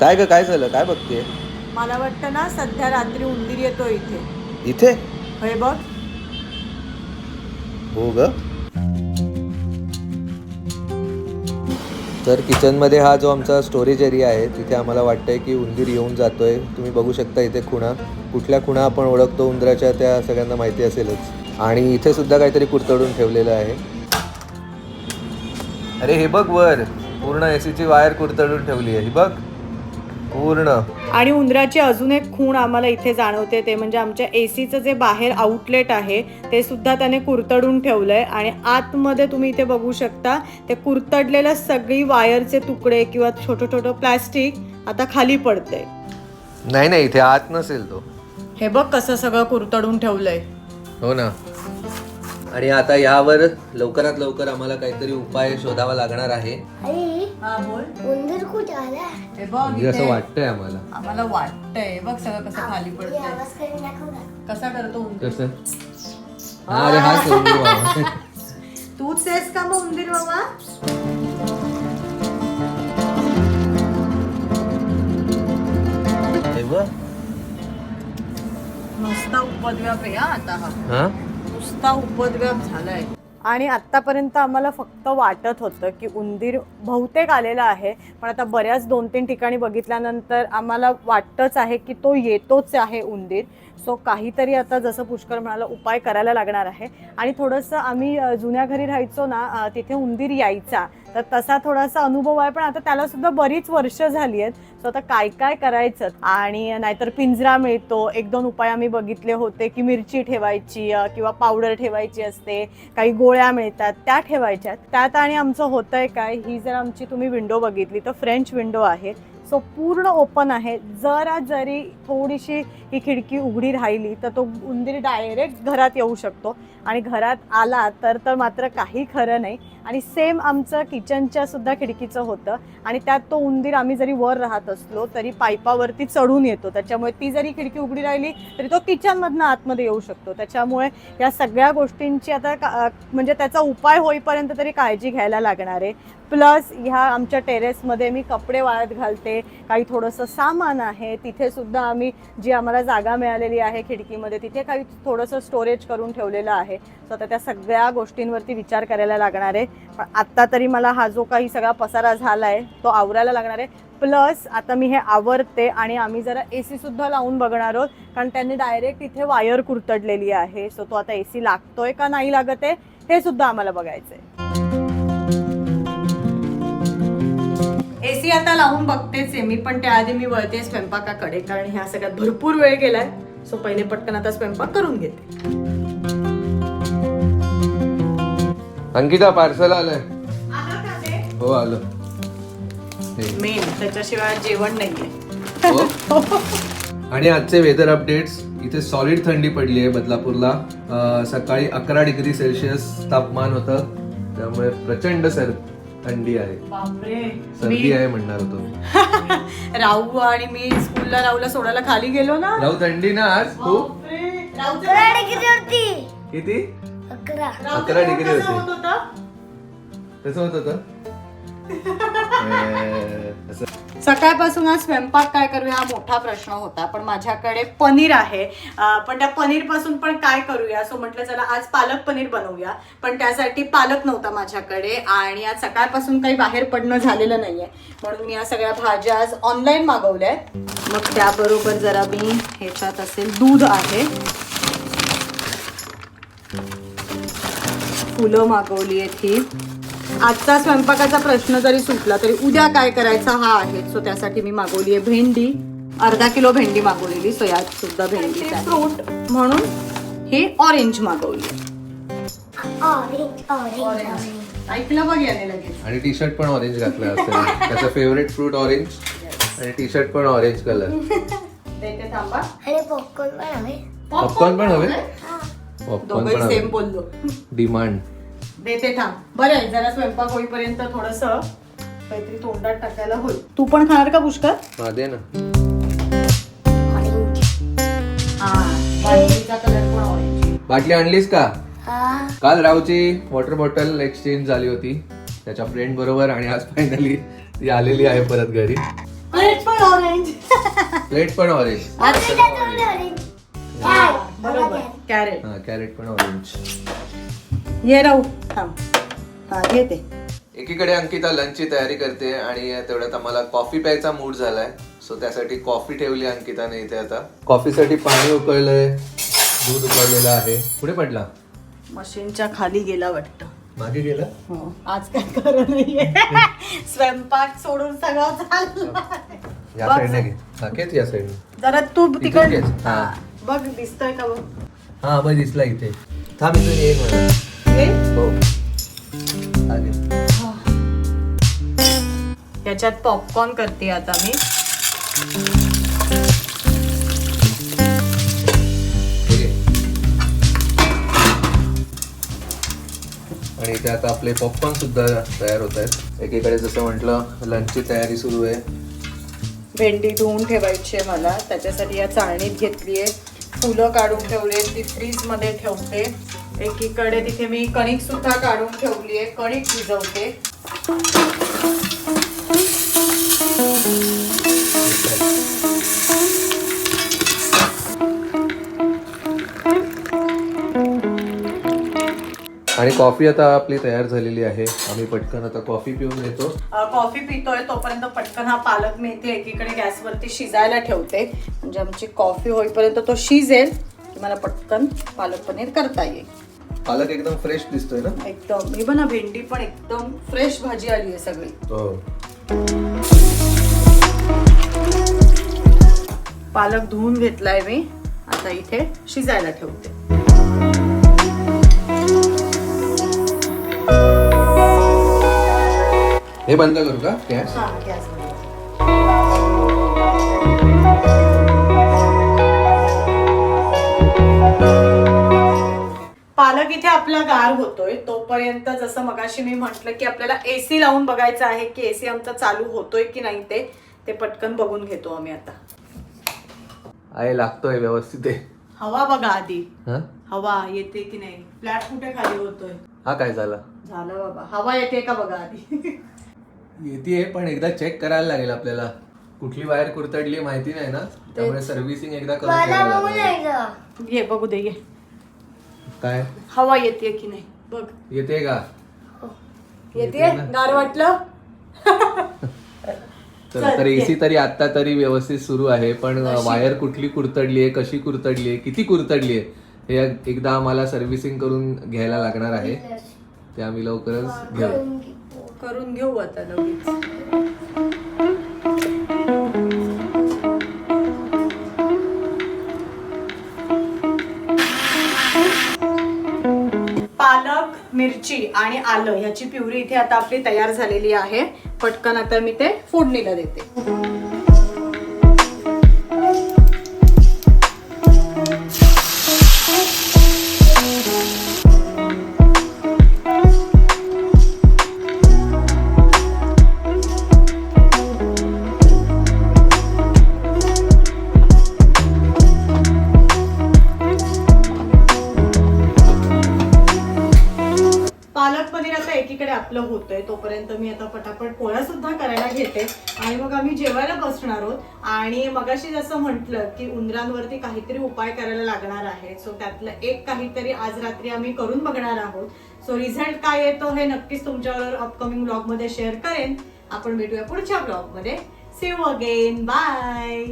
काय ग काय झालं? काय बघते मला वाटतं ना सध्या रात्री उंदीर येतो इथे. इथे? हे बघ. हो ग. तर किचनमध्ये हा जो आमचा स्टोरेज एरिया आहे तिथे आम्हाला वाटतंय की उंदीर येऊन जातोय. तुम्ही बघू शकता इथे खुणा. कुठल्या खुणा आपण ओळखतो उंदराच्या त्या सगळ्यांना माहिती असेलच. आणि इथे सुद्धा काहीतरी कुरतडून ठेवलेलं आहे. अरे हे बघ वर. पूर्ण एसीची वायर कुरतडून ठेवली आहे. ही बघ. पूर्ण. आणि उंदराची अजून एक खूण आम्हाला इथे जाणवते ते म्हणजे आमच्या ए सीचं जे बाहेर आउटलेट आहे ते सुद्धा त्याने कुरतडून ठेवलंय आणि आतमध्ये तुम्ही इथे बघू शकता ते कुरतडलेलं सगळी वायरचे तुकडे किंवा छोटं छोटं प्लास्टिक आता खाली पडतंय. नाही नाही इथे आत नसेल तो. हे बघ कसं सगळं कुरतडून ठेवलंय. हो ना. आणि आता यावर लवकरात लवकर आम्हाला काहीतरी उपाय शोधावा लागणार आहे. आई हा बोल. उंदीर कुठे आला? हे बघ म्हणजे असं इथे. वाटतंय आम्हाला. आम्हाला वाटतंय. बघ सगळं कसं खाली पडतंय. आवाज करून दाखव ना. कसा करतो उंदीर? कसं? अरे हा बाबा तूच आहेस का मग उंदीर बाबा हे बघ. नुसता उपद्व्याप आहे हा आता हा. हा? नुसता उपद्व्याप झालाय. आणि आतापर्यंत आम्हाला फक्त वाटत होतं की उंदीर बहुतेक आलेला आहे पण आता बऱ्याच दोन तीन ठिकाणी बघितल्यानंतर आम्हाला वाटतंच आहे की तो येतोच आहे उंदीर. सो काहीतरी आता जसं पुष्कर म्हणाला उपाय करायला लागणार आहे. आणि थोडंसं आम्ही जुन्या घरी राहायचो ना तिथे उंदीर यायचा. तर तसा थोडासा अनुभव आहे पण आता त्याला सुद्धा बरीच वर्ष झाली आहेत. सो आता काय काय करायचं? आणि नाहीतर पिंजरा मिळतो. एक दोन उपाय आम्ही बघितले होते की मिरची ठेवायची किंवा पावडर ठेवायची असते. काही गोळ्या मिळतात त्या ठेवायच्या. त्यात आणि आमचं होतंय काय? ही जर आमची तुम्ही विंडो बघितली तर फ्रेंच विंडो आहे. सो पूर्ण ओपन आहे. जरा जरी थोडीशी ही खिडकी उघडी राहिली तर तो उंदीर डायरेक्ट घरात येऊ शकतो. आणि घरात आला तर तर मात्र काही खरं नाही. आणि सेम आमचं किचनच्या सुद्धा खिडकीचं होतं. आणि त्यात तो उंदीर आम्ही जरी वर राहत असलो तरी पाईपावरती चढून येतो. त्याच्यामुळे ती जरी खिडकी उघडी राहिली तरी तो किचनमधनं आतमध्ये येऊ शकतो. त्याच्यामुळे या सगळ्या गोष्टींची आता का- म्हणजे त्याचा उपाय होईपर्यंत तरी काळजी घ्यायला लागणार आहे. प्लस ह्या आमच्या टेरेसमध्ये मी कपडे वाळत घालते. काही थोडंसं सामान आहे तिथे सुद्धा आम्ही जी आम्हाला जागा मिळालेली आहे खिडकीमध्ये तिथे काही थोडंसं स्टोरेज करून ठेवलेलं आहे. सो आता त्या सगळ्या गोष्टींवरती विचार करायला लागणार आहे. पण आत्ता तरी मला हा जो काही सगळा पसारा झाला आहे तो आवरायला लागणार आहे. प्लस आता मी हे आवरते आणि आम्ही जरा ए सुद्धा लावून बघणार आहोत कारण त्यांनी डायरेक्ट इथे वायर कुरतडलेली आहे. सो तो आता ए सी लागतोय का नाही लागत आहे हे सुद्धा आम्हाला बघायचं आहे एसी आता लावून बघतेच आहे. मी पण त्याआधी मी वळते स्वयंपाकाकडे कारण ह्या सगळ्यात भरपूर वेळ गेलाय. सो पहिले पटकन आता स्वयंपाक करून घेते. अंकिता पार्सल आलंय. हो आलं. मेन त्याच्याशिवाय जेवण नाहीये. हो. आणि आजचे वेदर अपडेट्स इथे सॉलिड थंडी पडली आहे बदलापूरला. अं, सकाळी अकरा डिग्री सेल्सिअस तापमान होतं. त्यामुळे प्रचंड सर थंडी आहे. बापरे. सर्दी मी आहे म्हणणार होतो मी. राहू आणि मी स्कूलला राहूला सोडायला खाली गेलो ना. राहू थंडी ना आज खूप. किती? अकरा. डिग्री कसं होती. कसं होत होतं. सकाळपासून आज स्वयंपाक काय करूया हा मोठा प्रश्न होता पण माझ्याकडे पनीर आहे. पण त्या पनीरपासून पण काय करूया? सो म्हटलं चला आज पालक पनीर बनवूया. पण त्यासाठी पालक नव्हता माझ्याकडे आणि आज सकाळपासून काही बाहेर पडणं झालेलं नाहीये. म्हणून मी या सगळ्या भाज्या आज ऑनलाईन मागवल्या आहेत. मग त्याबरोबर जरा मी ह्याच्यात असेल दूध आहे. फुलं मागवली आहेत ही. आजचा स्वयंपाकाचा प्रश्न जरी सुटला तरी उद्या काय करायचा हा आहे. सो त्यासाठी मी मागवली आहे भेंडी. अर्धा किलो भेंडी मागवलेली. सो यात सुद्धा भेंडी फ्रूट. म्हणून हे ऑरेंज मागवली. ऑरेंज ऑरेंज ऑरेंज ऐकलं बघ याने लगेच. आणि टी शर्ट पण ऑरेंज घातला असेल. त्याचं फेवरेट फ्रूट ऑरेंज आणि टी शर्ट पण ऑरेंज कलर थांबा. आणि पॉपकॉर्न पण हवे. पॉपकॉर्न पण हवे? हा. पॉपकॉर्न पण सेम हवे बोललो. डिमांड देते थांब. बरं आहे जरा स्वयंपाक होईपर्यंत थोडस काहीतरी तोंडात टाकायला होईल. तू पण खाणार का पुष्कर हा दे ना. ऑरेंज हा बाटलीचा कलर पण ऑरेंज बाटली आणलीस का? हा. काल रावची वॉटर बॉटल एक्सचेंज झाली होती. त्याच्या फ्रेंड बरोबर आणि आज फायनली ती आलेली आहे परत घरी. प्लेट पण ऑरेंज प्लेट पण ऑरेंज बरोबर. कॅरेट हा कॅरेट पण ऑरेंज ये राहू. थांब. हा घेते एकीकडे अंकिता लंचची तयारी करते आणि तेवढ्यात आम्हाला कॉफी प्यायचा मूड झालाय. सो त्यासाठी कॉफी ठेवली अंकिताने इथे आता. कॉफीसाठी पाणी उकळलंय. दूध उकळलेलं आहे. पुढे पडला? मशीनच्या खाली गेला वाटतं. मागे गेला? हो, आज काय खरं नाहीये. स्वयंपाक सोडून सगळं या बघ. साईडने घे. घेत या साईडने जरा तू तिकड. हा. हा, बघ दिसतोय का बघ. हा बघ दिसला इथे. थांब इथून येईल मला हो. याच्यात पॉपकॉर्न करते आता मी. आणि इथे आता आपले पॉपकॉर्न सुद्धा तयार होत आहेत. एकीकडे जसं म्हटलं लंचची तयारी सुरू आहे. भेंडी धुवून ठेवायची आहे मला. त्याच्यासाठी या चाळणीत घेतली आहे. फुलं काढून ठेवले ती फ्रीजमध्ये ठेवते. एकीकडे तिथे मी कणिक सुद्धा काढून ठेवली आहे. कणिक भिजवते. आणि कॉफी आता आपली तयार झालेली आहे. आम्ही पटकन आता कॉफी पिऊन घेतो. कॉफी पितोय तोपर्यंत पटकन हा पालक मी इथे एकीकडे गॅसवरती शिजायला ठेवते. म्हणजे आमची कॉफी होईपर्यंत तो शिजेल. मला पटकन पालक पनीर करता येईल. पालक एकदम फ्रेश दिसतोय ना? एकदम. मी पण भेंडी पण एकदम फ्रेश भाजी आली आहे सगळी. हो. पालक धुवून घेतलाय मी. आता इथे शिजायला ठेवते. हे बंद करू का? गॅस? हा गॅस पालक इथे आपला गार होतोय तोपर्यंत जसं मगाशी मी म्हंटल की आपल्याला एसी लावून बघायचं आहे की एसी आमचा चालू होतोय की नाही ते ते पटकन बघून घेतो आम्ही आता. आहे लागतोय व्यवस्थित आहे. हवा बघा आधी. हा? हवा येते की नाही? फ्लॅट कुठे खाली होतोय? हा काय झाला? झालं बाबा. हवा येते का बघा आधी? येते पण एकदा चेक करायला लागेल आपल्याला. कुठली वायर कुरतडली माहिती नाही ना? त्यामुळे सर्व्हिसिंग एकदा करून घ्यायला बघू दे ये. काय? हवा येते की नाही? बघ. येते का? येते येते. गार वाटलं? तर तर. एसी तरी आता तरी व्यवस्थित सुरू आहे पण. वायर कुठली कुरतडली आहे कशी कुरतडली आहे किती कुरतडली आहे हे एकदा आम्हाला सर्व्हिसिंग करून घ्यायला लागणार आहे. ते आम्ही लवकरच घेऊ. करून घेऊ आता लगेच. मिरची आणि आलं ह्याची प्युरी इथे आता आपली तयार झालेली आहे. पटकन आता मी ते फोडणीला देते. एकीकडे आपलं होतंय तोपर्यंत मी आता पटापट पोळ्या सुद्धा करायला घेते. आणि मग आम्ही जेवायला बसणार आहोत. आणि मगाशी जसं म्हटलं की उंदरांवरती काहीतरी उपाय करायला लागणार आहे. सो त्यातलं एक काहीतरी आज रात्री आम्ही करून बघणार आहोत. सो रिझल्ट काय येतो हे नक्कीच तुमच्यावर अपकमिंग ब्लॉगमध्ये शेअर करेन. आपण भेटूया पुढच्या ब्लॉगमध्ये सेव अगेन बाय